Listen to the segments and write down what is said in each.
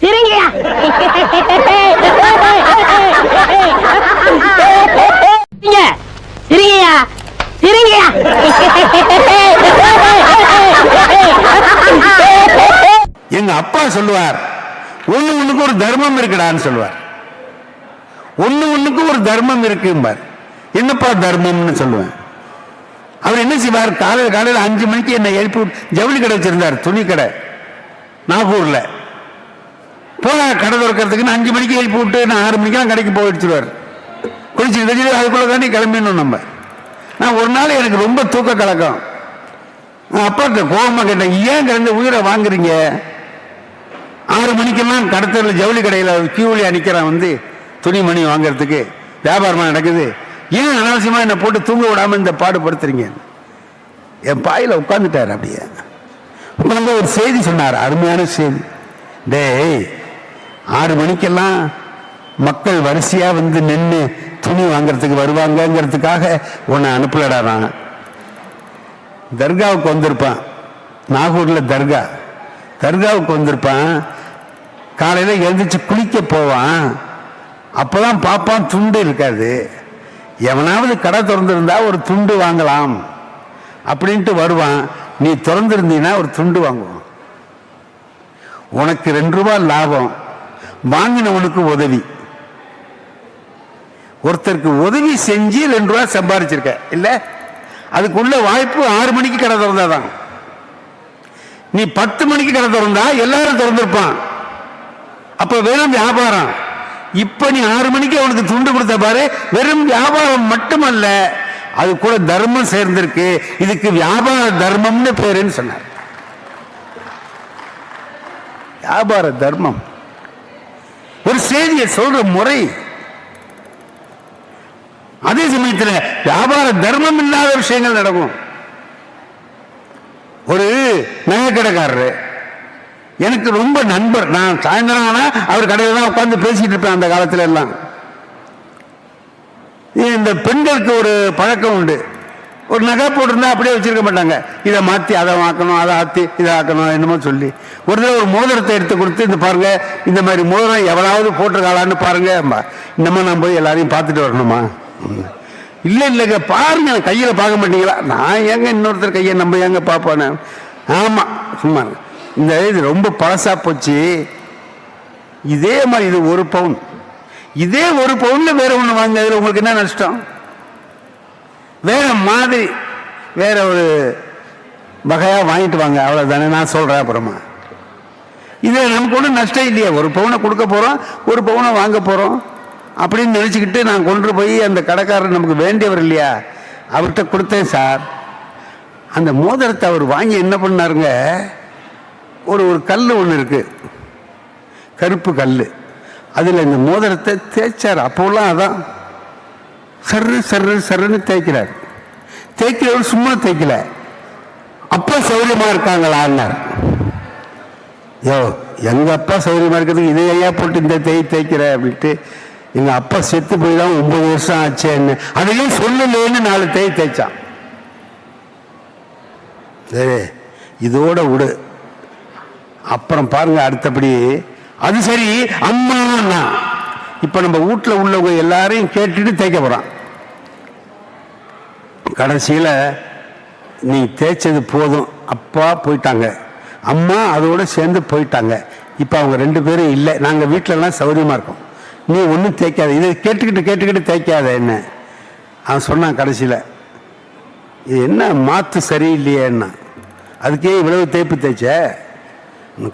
சிரிங்கயா சிரிங்கயா சிரிங்கயா எங்க அப்பா சொல்லுவார் ஒண்ணு ஒண்ணுக்கு ஒரு தர்மம் இருக்குடான்னு சொல்லுவார். ஒண்ணு ஒண்ணுக்கு ஒரு தர்மம் இருக்கும்பார். என்னப்பா தர்மம்னு சொல்லுவேன். அவர் என்ன செய்வார் காலையில் காலையில் அஞ்சு மணிக்கு என்னை எழுப்பி விட்டு- ஜவுளி கடை வச்சிருந்தார் துணி கடை நாகூர்ல. போக கடை திறக்கிறதுக்குன்னு அஞ்சு மணிக்கு எழுப்பி விட்டு நான் ஆறு மணிக்கெல்லாம் கடைக்கு போய் எடுத்துருவார் குளிச்சு வச்சுட்டு அதுக்குள்ளே தானே கிளம்பிடணும் நம்ம. நான் ஒரு நாள் எனக்கு ரொம்ப தூக்க கலக்கம். அப்பா கோபமாக கேட்டேன் ஏன் கிடந்து உயிரை வாங்குறீங்க? ஆறு மணிக்கெல்லாம் கடத்தல ஜவுளி கடையில் கியூவில் நிற்கிறான் வந்து துணிமணி வாங்குறதுக்கு. வியாபாரமாக நடக்குது. ஏன் அனாவசியமாக என்னை போட்டு தூங்க விடாமல் இந்த பாடுபடுத்துறீங்க? என் பாயில் உட்காந்துட்டார் அப்படியே. ரொம்ப ஒரு செய்தி சொன்னார் அருமையான செய்தி. டேய் ஆறு மணிக்கெல்லாம் மக்கள் வரிசையாக வந்து நின்று துணி வாங்குறதுக்கு வருவாங்கங்கிறதுக்காக உன்னை அனுப்பலடா நான் தர்காவுக்கு வந்திருப்பான். நாகூரில் தர்கா. தர்காவுக்கு வந்திருப்பான். காலையில் எழுந்திரிச்சு குளிக்க போவான். அப்போதான் பார்ப்பான் துண்டு இருக்காது. எவனாவது கடை திறந்திருந்தா ஒரு துண்டு வாங்கலாம் அப்படின்ட்டு வருவான். நீ திறந்திருந்தீன்னா ஒரு துண்டு வாங்குவான். உனக்கு ரெண்டு ரூபாய் லாபம். வாங்கினவனுக்கு உதவி. ஒருத்தருக்கு உதவி செஞ்சு ரெண்டு ரூபா சம்பாரிச்சிருக்க. இல்ல? அதுக்குள்ள வாய்ப்பு ஆறு மணிக்கு கடை திறந்தாதான். நீ பத்து மணிக்கு கடை திறந்தா எல்லாரும் திறந்திருப்பான். அப்ப வெறும் வியாபாரம். இப்ப நீ ஆறு மணிக்கு அவனுக்கு துண்டு கொடுத்த பாரு வெறும் வியாபாரம் மட்டுமல்ல அது கூட தர்மம் சேர்ந்திருக்கு. இதுக்கு வியாபார தர்மம்னு பேருன்னு சொன்னார். வியாபார தர்மம். ஒரு செய்தியை சொல்ற முறை. அதே சமயத்தில் வியாபார தர்மம் இல்லாத விஷயங்கள் நடக்கும். ஒரு நகைக்கடைக்காரரு எனக்கு ரொம்ப நண்பர். நான் சாயந்தரம் ஆனால் அவர் கடையில் தான் உட்காந்து பேசிட்டு இருப்பேன் அந்த காலத்துல எல்லாம். இந்த பெண்களுக்கு ஒரு பழக்கம் உண்டு. ஒரு நகை போட்டிருந்தா அப்படியே வச்சிருக்க மாட்டாங்க. இதை மாற்றி அதை ஆக்கணும் அதை ஆற்றி இதை ஆக்கணும் என்னமோ சொல்லி. ஒரு தடவை ஒரு மோதிரத்தை எடுத்து கொடுத்து இந்த பாருங்க இந்த மாதிரி மோதிரம் எவனாவது போட்டிருக்காளான்னு பாருங்க இன்னமும் நான் போய் எல்லாரையும் பார்த்துட்டு வரணுமா? இல்லை இல்லைங்க பாருங்க கையில் பார்க்க மாட்டீங்களா? நான் ஏங்க இன்னொருத்தர் கையை நம்ம ஏங்க பார்ப்போன்னு? ஆமாம் சும்மா இந்த இது ரொம்ப பழசாக போச்சு. இதே மாதிரி இது ஒரு பவுன். இதே ஒரு பவுனில் வேறு ஒன்று வாங்க அதில் உங்களுக்கு என்ன நஷ்டம்? வேற மாதிரி வேற ஒரு வகையா வாங்கிட்டு வாங்க. அவ்வளவுதானே நான் சொல்றேன் அப்புறமா. இது நமக்கு ஒன்றும் நஷ்டம் இல்லையா. ஒரு பவுனை கொடுக்க போறோம் ஒரு பவுனை வாங்க போறோம் அப்படின்னு நினைச்சுக்கிட்டு நான் கொண்டு போய் அந்த கடைக்காரர் நமக்கு வேண்டியவர் இல்லையா? அவர்கிட்ட கொடுத்தேன் சார். அந்த மோதிரத்தை அவர் வாங்கி என்ன பண்ணாருங்க? ஒரு ஒரு கல் ஒன்று இருக்கு. கருப்பு கல் அதில் இந்த மோதிரத்தை தேய்ச்சார். அப்போல்லாம் அதான் சர்ரு சர்ரு சர்ருன்னு தேய்க்கிறார். தேய்க்கிறவர் சும்மா தேய்க்கல. அப்பா சௌரியமா இருக்காங்களான்னார் யோ எங்க அப்பா சௌரியமா இருக்கிறதுக்கு இதை ஐயா போட்டு இந்த தேய் தேய்க்கிற அப்படின்ட்டு எங்க அப்பா செத்து போய் தான் ஒன்பது வருஷம் ஆச்சேன்னு. அதையும் சொல்லலேன்னு நாலு தேய் தேய்ச்சான். சரி இதோட விடு. அப்புறம் பாருங்க அடுத்தபடி. அது சரி அம்மா இப்போ நம்ம வீட்டில் உள்ளவங்க எல்லாரையும் கேட்டுட்டு தேய்க்க போகிறான் கடைசியில் நீ தேய்ச்சது போதும். அப்பா போயிட்டாங்க. அம்மா அதோட சேர்ந்து போயிட்டாங்க. இப்போ அவங்க ரெண்டு பேரும் இல்லை. நாங்கள் வீட்டிலலாம் சௌரியமாக இருக்கோம். நீ ஒன்றும் தேய்க்காத. இதை கேட்டுக்கிட்டு கேட்டுக்கிட்டு தேய்க்காத என்ன? அவன் சொன்னான் கடைசியில். இது என்ன மாற்று சரியில்லையேன்னா? அதுக்கே இவ்வளவு தேய்ப்பு தேய்ச்ச?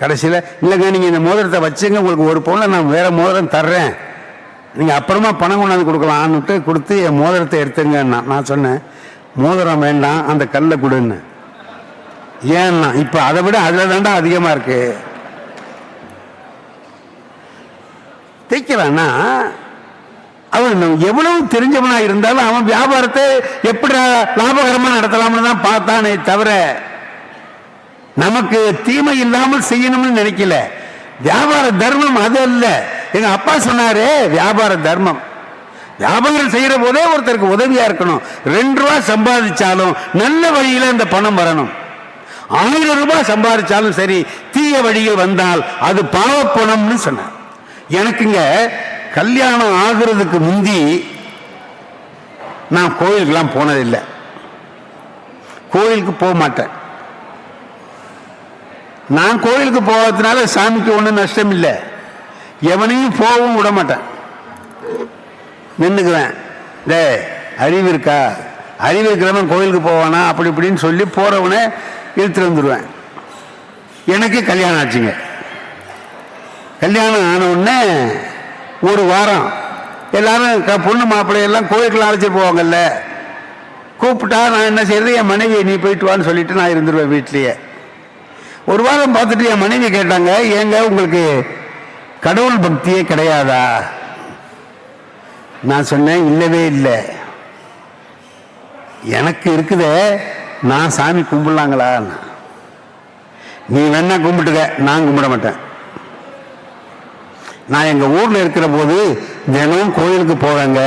கடைசியில் இல்லைங்க நீங்கள் இந்த மோதிரத்தை வச்சுங்க. உங்களுக்கு ஒரு பொண்ணை நான் வேறு மோதிரம் தர்றேன். நீங்கள் அப்புறமா பணம் கொண்டாந்து கொடுக்கலான்னுட்டு கொடுத்து என் மோதிரத்தை எடுத்துங்கன்னா நான் சொன்னேன் மோதிரம் வேண்டாம் அந்த கல்லை கொடுன்னு. ஏன்னா இப்போ அதை விட அதில் தாண்டா அதிகமாக இருக்கு. தைக்கிறான்னா அவன் எவ்வளவு தெரிஞ்சவனா இருந்தாலும் அவன் வியாபாரத்தை எப்படி லாபகரமா நடத்தலாம்னு தான் பார்த்தானே தவிர நமக்கு தீமை இல்லாமல் செய்யணும்னு நினைக்கல. வியாபார தர்மம் அது அல்ல. எங்க அப்பா சொன்னாரே வியாபார தர்மம். வியாபாரம் செய்யற போதே ஒருத்தருக்கு உதவியா இருக்கணும். ரெண்டு ரூபா சம்பாதிச்சாலும் நல்ல வழியில அந்த பணம் வரணும். ஆயிரம் ரூபாய் சம்பாதிச்சாலும் சரி தீய வழியில் வந்தால் அது பாவப்பணம்னு சொன்னார். எனக்குங்க கல்யாணம் ஆகிறதுக்கு முந்தி நான் கோயிலுக்கெல்லாம் போனதில்லை. கோயிலுக்கு போக மாட்டேன். நான் கோயிலுக்கு போகிறதுனால சாமிக்கு ஒன்றும் நஷ்டம் இல்லை. எவனையும் போகவும் விட மாட்டேன். நின்றுக்குவேன் டே அறிவு இருக்கா? அறிவு இருக்கிறவன் கோயிலுக்கு போவானா? அப்படி இப்படின்னு சொல்லி போகிறவனை இழுத்துட்டு வந்துடுவேன் எனக்கு கல்யாணம் ஆச்சுங்க. கல்யாணம் ஆன உடனே ஒரு வாரம் எல்லாரும் க- பொண்ணு மாப்பிள்ளையெல்லாம் கோயிலுக்குலாம் அழைச்சிட்டு போவாங்கல்ல. கூப்பிட்டா நான் என்ன செய்யறது என் மனைவி நீ போயிட்டு வான்னு சொல்லிட்டு நான் இருந்துருவேன் வீட்லேயே. ஒரு வாரம் பார்த்துட்டு என் மனைவி கேட்டாங்க ஏங்க உங்களுக்கு கடவுள் பக்தியே கிடையாதா? நான் சொன்னேன் இல்லவே இல்லை. எனக்கு இருக்குதே நான் சாமி கும்பிடலாங்களா? நீ வேணா கும்பிட்டுக்க நான் கும்பிட மாட்டேன். நான் எங்கள் ஊரில் இருக்கிற போது தினமும் கோயிலுக்கு போவேங்க.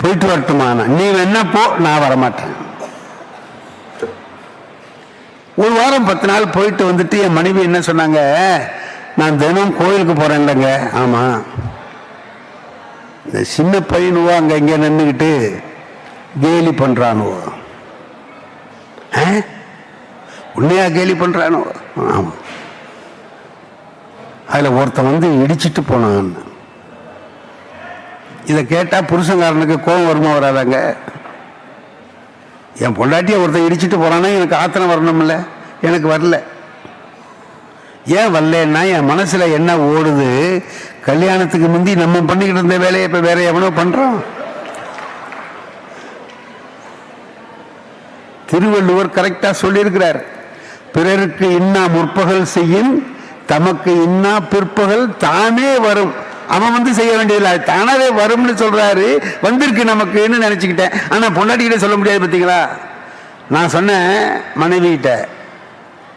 போயிட்டு வரட்டுமா நீ வேணா போ நான் வரமாட்டேன். ஒரு வாரம் பத்து நாள் போயிட்டு வந்துட்டு என் மனைவி என்ன சொன்னாங்க? நான் தினம் கோயிலுக்கு போறேன்லங்க. ஆமா. இந்த சின்ன பையனுவோ அங்க இங்க நின்றுக்கிட்டு கேலி பண்றானுவோ. ஆ? கேலி பண்றானோ? ஆமா. அதுல ஒருத்தன் வந்து இடிச்சிட்டு போனான்னு இதை கேட்டா புருஷன்காரனுக்கு கோபம் வருமா வராதாங்க? என் பொண்டாட்டியை ஒருத்தன் இடிச்சிட்டு போகிறான்னா எனக்கு ஆத்திரம் வரணும்ல? எனக்கு வரல. ஏன் வரலன்னா என் மனசில் என்ன ஓடுது? கல்யாணத்துக்கு முந்தி நம்ம பண்ணிக்கிட்டு இருந்த வேலையை இப்போ வேற எவனோ பண்ணுறோம் திருவள்ளுவர் கரெக்டாக சொல்லியிருக்கிறார். பிறருக்கு இன்னா முற்பகல் செய்யும் தமக்கு இன்னா பிற்பகல் தானே வரும். அவன் வந்து செய்ய வேண்டியதில்லை. தானாவே வரும்னு சொல்கிறாரு வந்திருக்கு நமக்குன்னு நினச்சிக்கிட்டேன். ஆனால் பொண்டாட்டிக்கிட்ட சொல்ல முடியாது பார்த்தீங்களா நான் சொன்னேன் மனைவிகிட்ட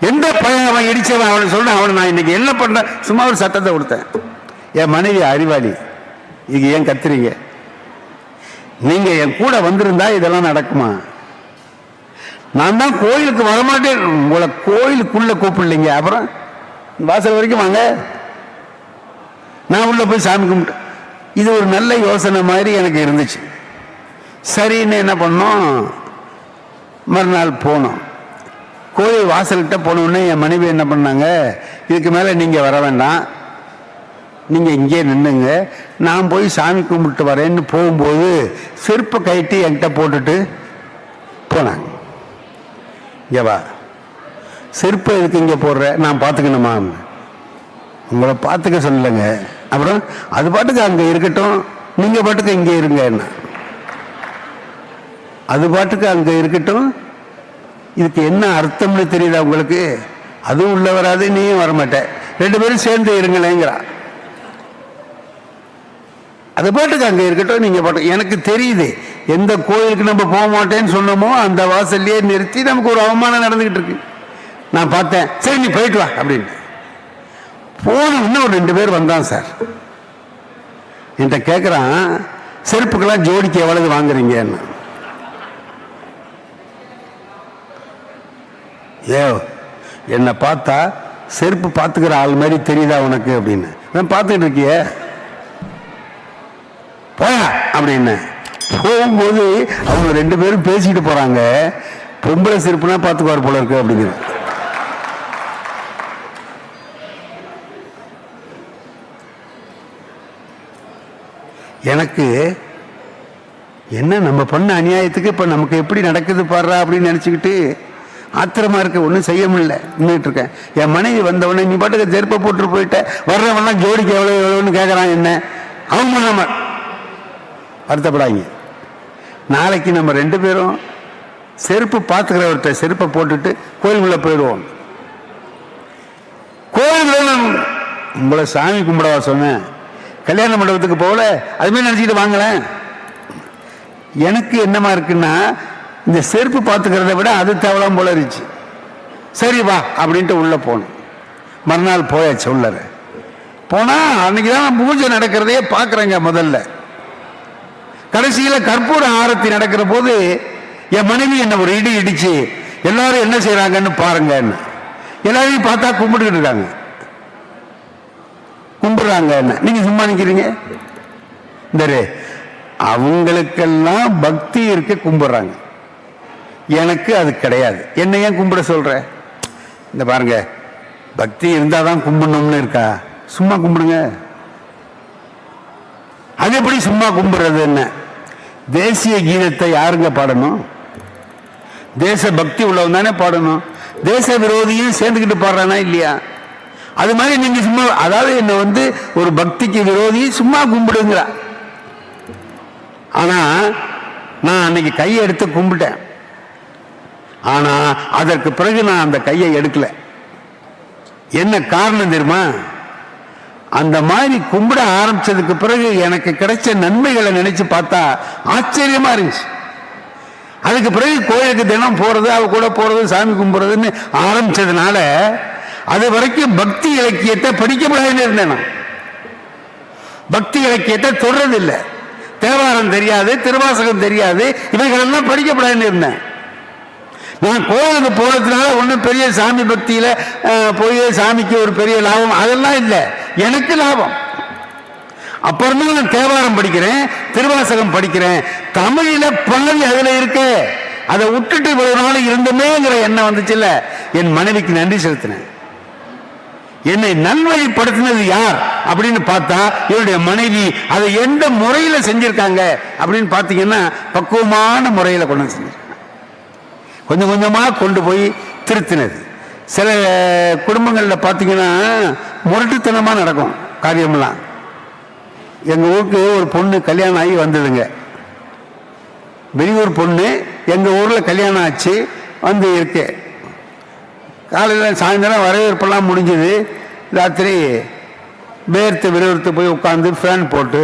எந்த பையன் அவன் இடிச்சவன்? அவனை சொல்கிறேன் அவனை நான் இன்னைக்கு என்ன பண்ணுறேன் சும்மா ஒரு சத்தத்தை கொடுத்தேன். என் மனைவி அறிவாளி. இது ஏன் கத்துறீங்க? நீங்கள் என் கூட வந்திருந்தா இதெல்லாம் நடக்குமா? நான் தான் கோயிலுக்கு வரமாட்டேன். உங்களை கோயிலுக்குள்ளே கூப்பிடலைங்க. அப்புறம் வாசல் வரைக்கும் வாங்க. நான் உள்ள போய் சாமி கும்பிட்டேன். இது ஒரு நல்ல யோசனை மாதிரி எனக்கு இருந்துச்சு. சரின்னு என்ன பண்ணோம்? மறுநாள் போனோம். கோயில் வாசல்கிட்ட போனோடனே என் மனைவி என்ன பண்ணாங்க? இதுக்கு மேலே நீங்கள் வர வேண்டாம். நீங்கள் இங்கே நின்றுங்க நான் போய் சாமி கும்பிட்டு வரேன்னு போகும்போது செருப்பை கைட்டு என்கிட்ட போட்டுட்டு போனாங்க. இங்கே செருப்பை எதுக்கு இங்கே போடுற? நான் பார்த்துக்கணுமா? உங்களை பார்த்துக்க சொல்லலைங்க. அப்புறம் அது பாட்டுக்கு அங்கே இருக்கட்டும் நீங்கள் பாட்டுக்கு இங்கே இருங்க என்ன. அது பாட்டுக்கு அங்கே இருக்கட்டும் இதுக்கு என்ன அர்த்தம்னு தெரியுதா உங்களுக்கு? அதுவும் உள்ள வராது நீயும் வரமாட்டேன். ரெண்டு பேரும் சேர்ந்து இருங்களேங்கிறா. அது பாட்டுக்கு அங்கே இருக்கட்டும் நீங்கள் பாட்டு எனக்கு தெரியுது. எந்த கோயிலுக்கு நம்ம போக மாட்டேன்னு சொன்னோமோ அந்த வாசல்லையே நிறுத்தி நமக்கு ஒரு அவமானம் நடந்துக்கிட்டு இருக்கு. நான் பார்த்தேன். சரி நீ போயிட்டு வா அப்படின்னு. போன இன்னும் ஒரு ரெண்டு பேர் வந்தான் சார். என்கிட்ட கேட்குறான் செருப்புக்கெல்லாம் ஜோடிக்கு எவ்வளவு வாங்குறீங்கன்னு? ஏ என்னை பார்த்தா செருப்பு பார்த்துக்கிற ஆள் மாதிரி தெரியுதா உனக்கு? அப்படின்னு. நான் பார்த்துக்கிட்டு இருக்கியே? போயா அப்படின்னு. போகும்போது அவங்க ரெண்டு பேரும் பேசிட்டு போறாங்க. பொம்பளை செருப்புனா பார்த்துக்குவார் போல இருக்கு அப்படிங்கிறது எனக்கு என்ன நம்ம பண்ண அநியாயத்துக்கு இப்போ நமக்கு எப்படி நடக்குது பாடுறா அப்படின்னு நினச்சிக்கிட்டு ஆத்திரமா இருக்க ஒன்றும் செய்ய முடியல. நின்றுட்டு இருக்கேன். என் மனைவி வந்தவொடனே நீ பாட்டுக்கு செருப்பை போட்டு போயிட்ட. வர்றவன்லாம் ஜோடிக்கு எவ்வளோ எவ்வளோன்னு கேட்குறான் என்ன? அவங்க நம்ம வருத்தப்படாங்க நாளைக்கு நம்ம ரெண்டு பேரும் செருப்பு பார்த்துக்கிறவர்கிட்ட செருப்பை போட்டுட்டு கோயிலுக்குள்ளே போயிடுவோம். கோயிலுக்குள்ள உங்களை சாமி கும்பிடவா சொன்னேன். கல்யாண மண்டபத்துக்கு போகல. அதுமாதிரி நினச்சிக்கிட்டு வாங்களேன். எனக்கு என்னமா இருக்குன்னா இந்த செருப்பு பார்த்துக்கிறத விட அது தேவலாம் போல இருந்துச்சு. சரி வா அப்படின்ட்டு உள்ளே போனோம் மறுநாள் போயாச்சு உள்ளர. போனால் அன்னைக்கு தான் பூஜை நடக்கிறதையே பார்க்குறேங்க முதல்ல. கடைசியில் கற்பூர ஆரத்தி நடக்கிற போது என் மனைவி என்ன ஒரு இடி இடிச்சு எல்லாரும் என்ன செய்கிறாங்கன்னு பாருங்கன்னு. எல்லாரையும் பார்த்தா கும்பிட்டுக்கிட்டு இருக்காங்க. கூப்பிடுறாங்க என்ன நீங்க சும்மா நிக்கிறீங்க? இந்த அவங்களுக்கெல்லாம் பக்தி இருக்க கும்பிடுறாங்க. எனக்கு அது கிடையாது. என்ன ஏன் கும்பிட சொல்ற? இந்த பாருங்க பக்தி இருந்தால் தான் கும்பிடணும்னு இருக்கா? சும்மா கும்பிடுங்க. அது எப்படி சும்மா கும்பிடுறது என்ன தேசிய கீதத்தை யாருங்க பாடணும்? தேச பக்தி உள்ளவன் தானே பாடணும். தேச விரோதியும் சேர்ந்துக்கிட்டு பாடுறானா இல்லையா? அது மாதிரி நீங்க சும்மா அதாவது என்னை வந்து ஒரு பக்திக்கு விரோதி சும்மா கும்பிடுங்கிற. ஆனா நான் அன்னைக்கு கையை எடுத்து கும்பிட்டேன். ஆனா அதற்கு பிறகு நான் அந்த கையை எடுக்கல. என்ன காரணம் தெரியுமா? அந்த மாதிரி கும்பிட ஆரம்பிச்சதுக்கு பிறகு எனக்கு கிடைச்ச நன்மைகளை நினைச்சு பார்த்தா ஆச்சரியமா இருந்துச்சு. அதுக்கு பிறகு கோயிலுக்கு தினம் போறது அவ கூட போறது சாமி கும்பிடுறதுன்னு ஆரம்பிச்சதுனால அது வரைக்கும் பக்தி இலக்கியத்தை படிக்கப்படாதுன்னு இருந்தேன் நான். பக்தி இலக்கியத்தை தொடரதில்லை தேவாரம் தெரியாது திருவாசகம் தெரியாது இவைகளெல்லாம் படிக்கப்படாதுன்னு இருந்தேன். நான் கோயிலுக்கு போனதுனால ஒன்றும் பெரிய சாமி பக்தியில் போய் சாமிக்கு ஒரு பெரிய லாபம் அதெல்லாம் இல்லை. எனக்கு லாபம். அப்புறமா நான் தேவாரம் படிக்கிறேன் திருவாசகம் படிக்கிறேன். தமிழில் பாதி அதில் இருக்கு? அதை விட்டுட்டு இவ்வளவு நாள் இருந்தமேங்கிற எண்ணம் வந்துச்சுல்ல. என் மனைவிக்கு நன்றி செலுத்தினேன். என்னை நல்வழிப்படுத்தினது யார் அப்படின்னு பார்த்தா என்னுடைய மனைவி அதை எந்த முறையில் செஞ்சிருக்காங்க அப்படின்னு பார்த்தீங்கன்னா பக்குவமான முறையில் கொண்டு வந்து செஞ்சிருக்காங்க. கொஞ்சம் கொஞ்சமாக கொண்டு போய் திருத்தினது. சில குடும்பங்களில் பார்த்தீங்கன்னா முரட்டுத்தனமாக நடக்கும் காரியமெல்லாம். எங்கள் ஊருக்கு ஒரு பொண்ணு கல்யாணம் ஆகி வந்ததுங்க. வெளியூர் பொண்ணு எங்கள் ஊரில் கல்யாணம் ஆச்சு வந்து இருக்கேன் காலையில் சாயந்தரம் வரவேற்பெல்லாம் முடிஞ்சது. ராத்திரி வேர்த்து விறுவிறுத்து போய் உட்காந்து ஃபேன் போட்டு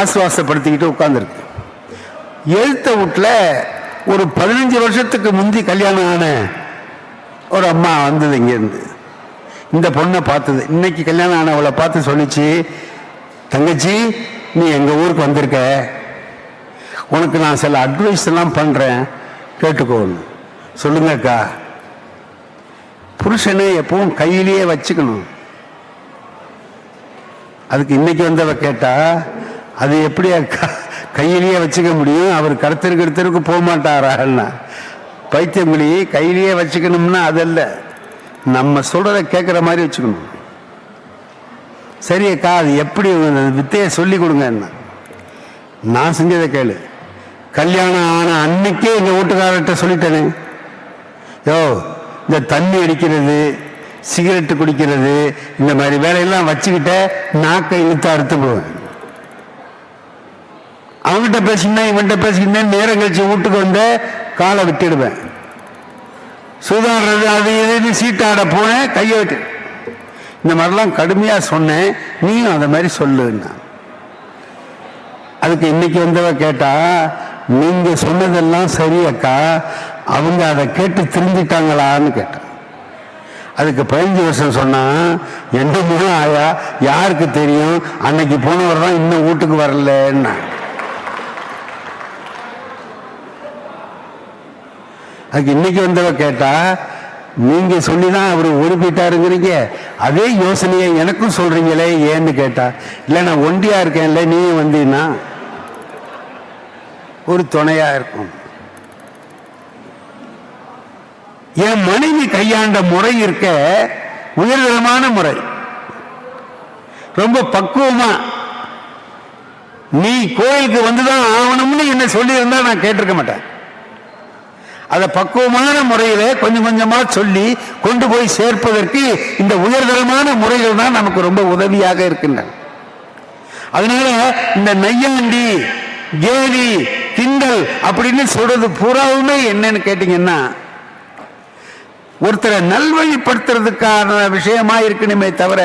ஆசுவாசப்படுத்திக்கிட்டு உட்காந்துருக்கு எழுத்த வீட்டில் ஒரு பதினஞ்சு வருஷத்துக்கு முந்தி கல்யாணம் ஆன ஒரு அம்மா வந்தது இங்கேருந்து. இந்த பொண்ணை பார்த்தது. இன்னைக்கு கல்யாணம் ஆனவளை பார்த்து சொல்லிச்சு தங்கச்சி நீ எங்கள் ஊருக்கு வந்திருக்க? உனக்கு நான் சில அட்வைஸ் எல்லாம் பண்ணுறேன் கேட்டுக்கோன்னு சொல்லுங்கக்கா புருஷனை எப்பவும் கையிலேயே வச்சுக்கணும். அதுக்கு இன்னைக்கு வந்தவ கேட்டா அது எப்படி அக்கா கையிலேயே வச்சுக்க முடியும்? அவர் கருத்தருக்கு கடத்தருக்கு போக மாட்டாரான்னா பைத்தியமொழி கையிலேயே வச்சுக்கணும்னா அதல்ல நம்ம சொல்றதை கேட்குற மாதிரி வச்சுக்கணும். சரி அக்கா அது எப்படி வித்தையை சொல்லி கொடுங்க என்ன? நான் செஞ்சதை கேளு. கல்யாணம் ஆன அன்னைக்கே எங்கள் வீட்டுக்காரர்கிட்ட சொல்லிட்டேனே. யோ இந்த தண்ணி அடிக்கிறது சிகரெட்டு குடிக்கிறது இந்த மாதிரி வேலையெல்லாம் வச்சுக்கிட்ட நாக்கை இழுத்து அறுத்து போவேன் அவன்கிட்ட பேசினேன் இவன்கிட்ட பேசிக்கிட்டேன் நேரம் கழிச்சு வீட்டுக்கு வந்து காலை விட்டுடுவேன். சுதாடுறது அது எதுன்னு சீட்டாட போனேன் கையை விட்டு இந்த மாதிரிலாம் கடுமையாக சொன்னேன். நீயும் அந்த மாதிரி சொல்லுன்னா. அதுக்கு இன்னைக்கு வந்தவ கேட்டா நீங்க சொன்னதெல்லாம் சரி அக்கா அவங்க அதை கேட்டு திருந்திட்டாங்களான்னு கேட்டேன். அதுக்கு பதினஞ்சு வருஷம் சொன்னா எந்த முகம் ஆயா யாருக்கு தெரியும்? அன்னைக்கு போனவர் தான் இன்னும் வீட்டுக்கு வரலன்னா. அதுக்கு இன்னைக்கு வந்தவ கேட்டா நீங்க சொல்லிதான் அவர் ஓடி அதே யோசனையை எனக்கும் சொல்றீங்களே ஏன்னு கேட்டா இல்ல நான் ஒண்டியா இருக்கேன்ல நீயும் வந்தீங்கன்னா ஒரு துணையா இருக்கும். என் மனைவி கையாண்ட முறை இருக்க உயர்தரமான முறை. ரொம்ப பக்குவமா நீ கோயிலுக்கு வந்துதான் ஆகணும்னு என்ன சொல்லியிருந்தா நான் கேட்டிருக்க மாட்டேன். அதை பக்குவமான முறையில கொஞ்சம் கொஞ்சமா சொல்லி கொண்டு போய் சேர்ப்பதற்கு இந்த உயர்தரமான முறைகள் தான் நமக்கு ரொம்ப உதவியாக இருக்கின்றன. அதனால இந்த நையாண்டி கேலி கிண்டல் அப்படின்னு சொல்றது பூராவுமே என்னன்னு கேட்டீங்கன்னா ஒருத்தரை நல்வழிப்படுத்துறதுக்கான விஷயமா இருக்கணுமே தவிர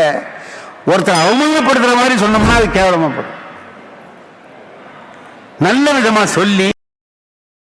ஒருத்தரை அவமானப்படுத்துற மாதிரி சொன்னோம்னா அது கேவலமாப்படும் நல்ல விதமா சொல்லி